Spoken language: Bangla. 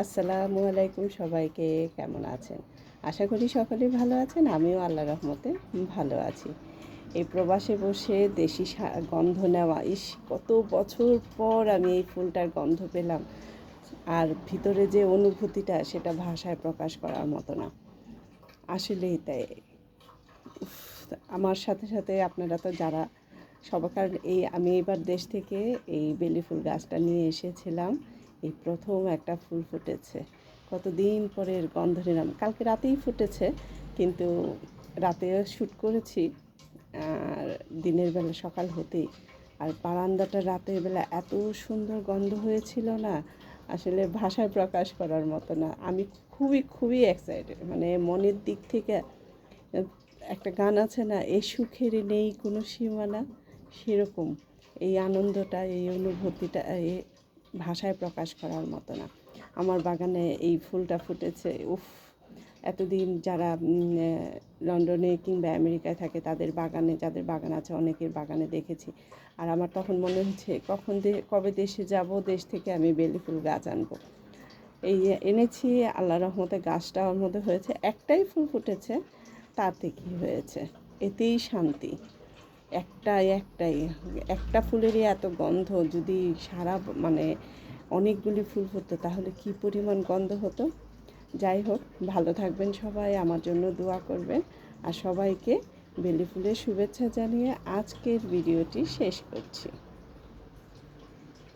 আসসালামু আলাইকুম সবাইকে, কেমন আছেন? আশা করি সকলে ভালো আছেন, আমিও আল্লাহ রহমতে ভালো আছি। এই প্রবাসে বসে দেশি গন্ধ নেওয়া, ইস, কত বছর পর আমি এই ফুলটার গন্ধ পেলাম। আর ভিতরে যে অনুভূতিটা, সেটা ভাষায় প্রকাশ করার মতো না। আসলেই তাই। আমার সাথে সাথে আপনারা তো যারা সবাকার এই, আমি এবার দেশ থেকে এই বেলি ফুল গাছটা নিয়ে এসেছিলাম। এই প্রথম একটা ফুল ফুটেছে। কতদিন পরে এর গন্ধ নিলাম। কালকে রাতেই ফুটেছে, কিন্তু রাতে শ্যুট করেছি, আর দিনের বেলা সকাল হতেই। আর বারান্দাটা রাতের বেলা এত সুন্দর গন্ধ হয়েছিল না, আসলে ভাষায় প্রকাশ করার মতো না। আমি খুবই খুবই এক্সাইটেড মানে মনের দিক থেকে একটা গান আছে না, এ সুখের নেই কোনো সীমানা সেরকম। এই আনন্দটা, এই অনুভূতিটা ভাষায় প্রকাশ করার মতো না। আমার বাগানে এই ফুলটা ফুটেছে, উফ! এতদিন যারা লন্ডনে কিংবা আমেরিকায় থাকে, তাদের বাগানে, যাদের বাগান আছে, অনেকের বাগানে দেখেছি। আর আমার তখন মনে হচ্ছে কখন কবে দেশে যাব, দেশ থেকে আমি বেলি ফুল গাছ আনব। এই এনেছি, আল্লাহ রহমতে গাছটা ওর মধ্যে হয়েছে। একটাই ফুল ফুটেছে, তাতে কি হয়েছে? এতেই শান্তি। একটাই একটাই। একটা ফুলেরই এত গন্ধ, যদি সারা মানে অনেকগুলি ফুল হতো, তাহলে কি পরিমাণ গন্ধ হতো? যাই হোক, ভালো থাকবেন সবাই, আমার জন্য দোয়া করবেন। আর সবাইকে বেলি ফুলের শুভেচ্ছা জানিয়ে আজকের ভিডিওটি শেষ করছি।